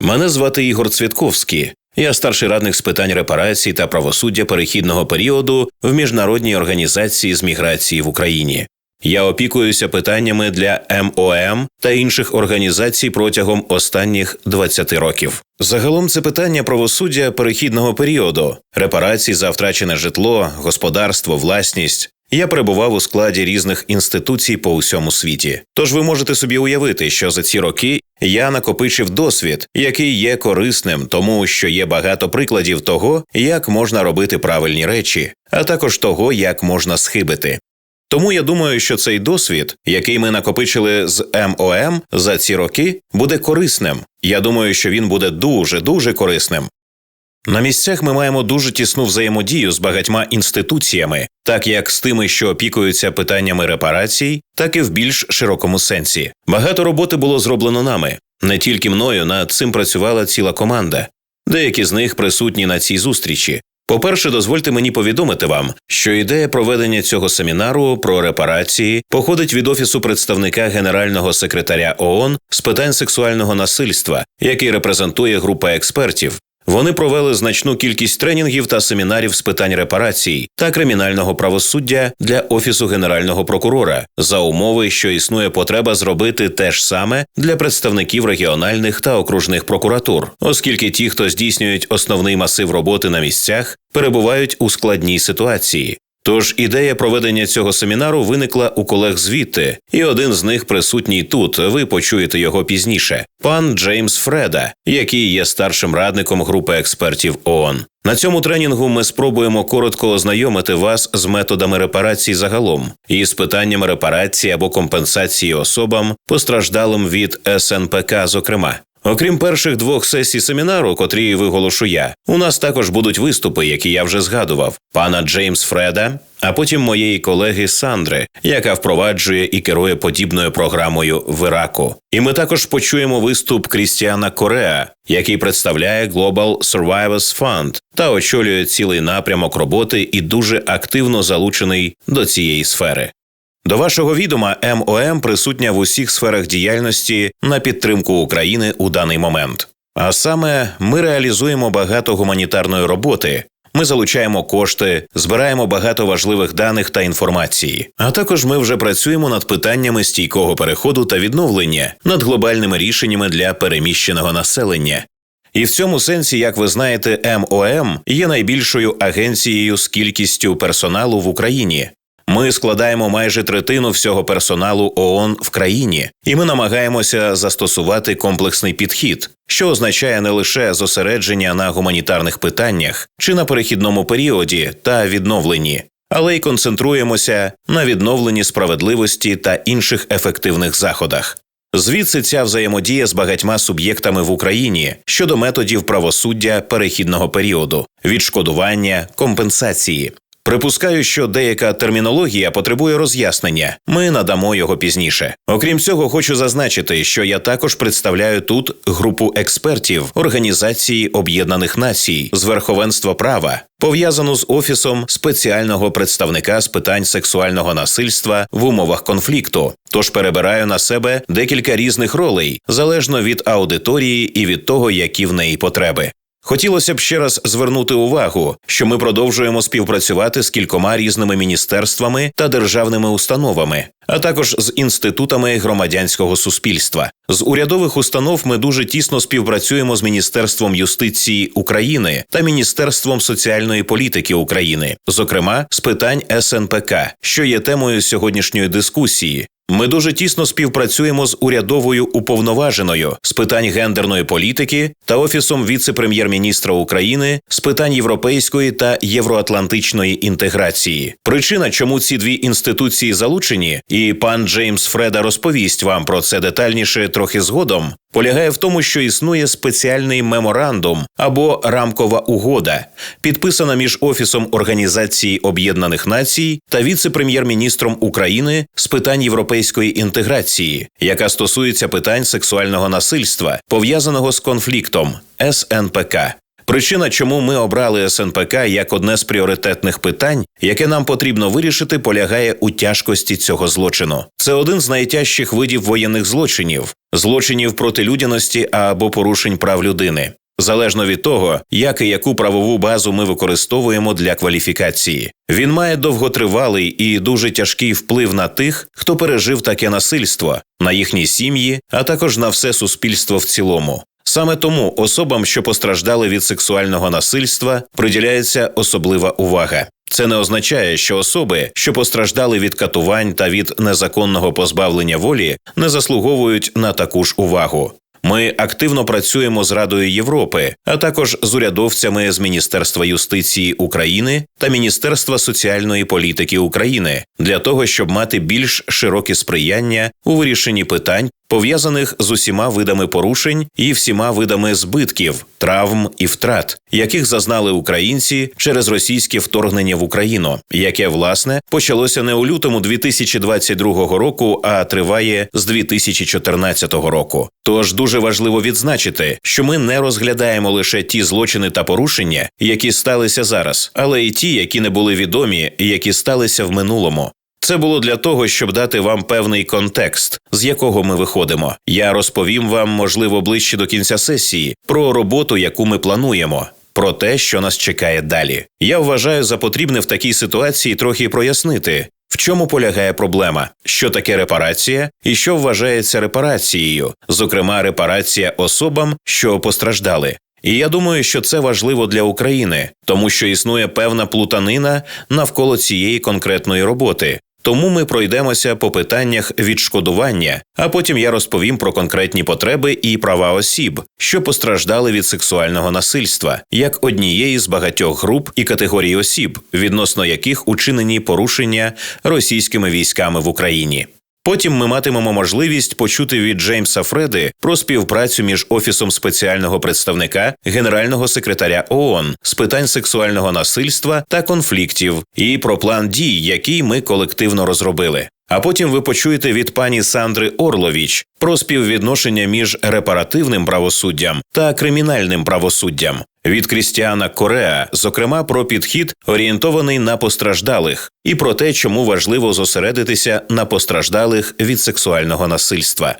Мене звати Ігор Цвітковський. Я старший радник з питань репарацій та правосуддя перехідного періоду в міжнародній організації з міграції в Україні. Я опікуюся питаннями для МОМ та інших організацій протягом останніх 20 років. Загалом це питання правосуддя перехідного періоду, репарацій за втрачене житло, господарство, власність. Я перебував у складі різних інституцій по усьому світі. Тож ви можете собі уявити, що за ці роки я накопичив досвід, який є корисним, тому що є багато прикладів того, як можна робити правильні речі, а також того, як можна схибити. Тому я думаю, що цей досвід, який ми накопичили з МОМ за ці роки, буде корисним. Я думаю, що він буде дуже дуже корисним. На місцях ми маємо дуже тісну взаємодію з багатьма інституціями, так як з тими, що опікуються питаннями репарацій, так і в більш широкому сенсі. Багато роботи було зроблено нами. Не тільки мною над цим працювала ціла команда. Деякі з них присутні на цій зустрічі. По-перше, дозвольте мені повідомити вам, що ідея проведення цього семінару про репарації походить від офісу представника генерального секретаря ООН з питань сексуального насильства, який репрезентує група експертів. Вони провели значну кількість тренінгів та семінарів з питань репарацій та кримінального правосуддя для офісу генерального прокурора за умови, що існує потреба зробити те ж саме для представників регіональних та окружних прокуратур, оскільки ті, хто здійснюють основний масив роботи на місцях, перебувають у складній ситуації. Тож ідея проведення цього семінару виникла у колег звідти, і один з них присутній тут. Ви почуєте його пізніше. Пан Джеймс Фреда, який є старшим радником групи експертів ООН. На цьому тренінгу ми спробуємо коротко ознайомити вас з методами репарацій загалом і з питаннями репарації або компенсації особам, постраждалим від СНПК, зокрема. Окрім перших двох сесій семінару, котрі виголошу я, у нас також будуть виступи, які я вже згадував, пана Джеймс Фреда, а потім моєї колеги Сандри, яка впроваджує і керує подібною програмою в Іраку. І ми також почуємо виступ Крістіана Кореа, який представляє Global Survivors Fund та очолює цілий напрямок роботи і дуже активно залучений до цієї сфери. До вашого відома МОМ присутня в усіх сферах діяльності на підтримку України у даний момент. А саме ми реалізуємо багато гуманітарної роботи. Ми залучаємо кошти, збираємо багато важливих даних та інформації. А також ми вже працюємо над питаннями стійкого переходу та відновлення, над глобальними рішеннями для переміщеного населення. І в цьому сенсі, як ви знаєте, МОМ є найбільшою агенцією з кількістю персоналу в Україні. Ми складаємо майже третину всього персоналу ООН в країні, і ми намагаємося застосувати комплексний підхід, що означає не лише зосередження на гуманітарних питаннях чи на перехідному періоді та відновленні, але й концентруємося на відновленні справедливості та інших ефективних заходах. Звідси ця взаємодія з багатьма суб'єктами в Україні щодо методів правосуддя перехідного періоду, відшкодування, компенсації. Припускаю, що деяка термінологія потребує роз'яснення. Ми надамо його пізніше. Окрім цього, хочу зазначити, що я також представляю тут групу експертів Організації Об'єднаних Націй з верховенства права, пов'язану з офісом спеціального представника з питань сексуального насильства в умовах конфлікту. Тож перебираю на себе декілька різних ролей залежно від аудиторії і від того, які в неї потреби. Хотілося б ще раз звернути увагу, що ми продовжуємо співпрацювати з кількома різними міністерствами та державними установами, а також з інститутами громадянського суспільства. З урядових установ ми дуже тісно співпрацюємо з Міністерством юстиції України та Міністерством соціальної політики України, зокрема з питань СНПК, що є темою сьогоднішньої дискусії. Ми дуже тісно співпрацюємо з урядовою уповноваженою з питань гендерної політики та офісом віце-прем'єр-міністра України з питань європейської та євроатлантичної інтеграції. Причина, чому ці дві інституції залучені, і пан Джеймс Фреда розповість вам про це детальніше трохи згодом. Полягає в тому, що існує спеціальний меморандум або рамкова угода, підписана між Офісом Організації Об'єднаних Націй та віце-прем'єр-міністром України з питань європейської інтеграції, яка стосується питань сексуального насильства, пов'язаного з конфліктом СНПК. Причина, чому ми обрали СНПК як одне з пріоритетних питань, яке нам потрібно вирішити, полягає у тяжкості цього злочину. Це один з найтяжчих видів воєнних злочинів, злочинів проти людяності або порушень прав людини. Залежно від того, як і яку правову базу ми використовуємо для кваліфікації, він має довготривалий і дуже тяжкий вплив на тих, хто пережив таке насильство, на їхні сім'ї, а також на все суспільство в цілому. Саме тому особам, що постраждали від сексуального насильства, приділяється особлива увага. Це не означає, що особи, що постраждали від катувань та від незаконного позбавлення волі, не заслуговують на таку ж увагу. Ми активно працюємо з Радою Європи, а також з урядовцями з Міністерства юстиції України та Міністерства соціальної політики України для того, щоб мати більш широке сприяння у вирішенні питань пов'язаних з усіма видами порушень і всіма видами збитків, травм і втрат, яких зазнали українці через російське вторгнення в Україну, яке власне почалося не у лютому 2022 року, а триває з 2014 року. Тож дуже важливо відзначити, що ми не розглядаємо лише ті злочини та порушення, які сталися зараз, але й ті, які не були відомі, і які сталися в минулому. Це було для того, щоб дати вам певний контекст, з якого ми виходимо. Я розповім вам, можливо, ближче до кінця сесії, про роботу, яку ми плануємо. Про те, що нас чекає далі, я вважаю за потрібне в такій ситуації трохи прояснити, в чому полягає проблема, що таке репарація і що вважається репарацією, зокрема репарація особам, що постраждали. І я думаю, що це важливо для України, тому що існує певна плутанина навколо цієї конкретної роботи. Тому ми пройдемося по питаннях відшкодування, а потім я розповім про конкретні потреби і права осіб, що постраждали від сексуального насильства, як однієї з багатьох груп і категорій осіб, відносно яких учинені порушення російськими військами в Україні. Потім ми матимемо можливість почути від Джеймса Фреди про співпрацю між офісом спеціального представника генерального секретаря ООН з питань сексуального насильства та конфліктів, і про план дій, який ми колективно розробили. А потім ви почуєте від пані Сандри Орловіч про співвідношення між репаративним правосуддям та кримінальним правосуддям від Крістіана Кореа, зокрема про підхід, орієнтований на постраждалих, і про те, чому важливо зосередитися на постраждалих від сексуального насильства.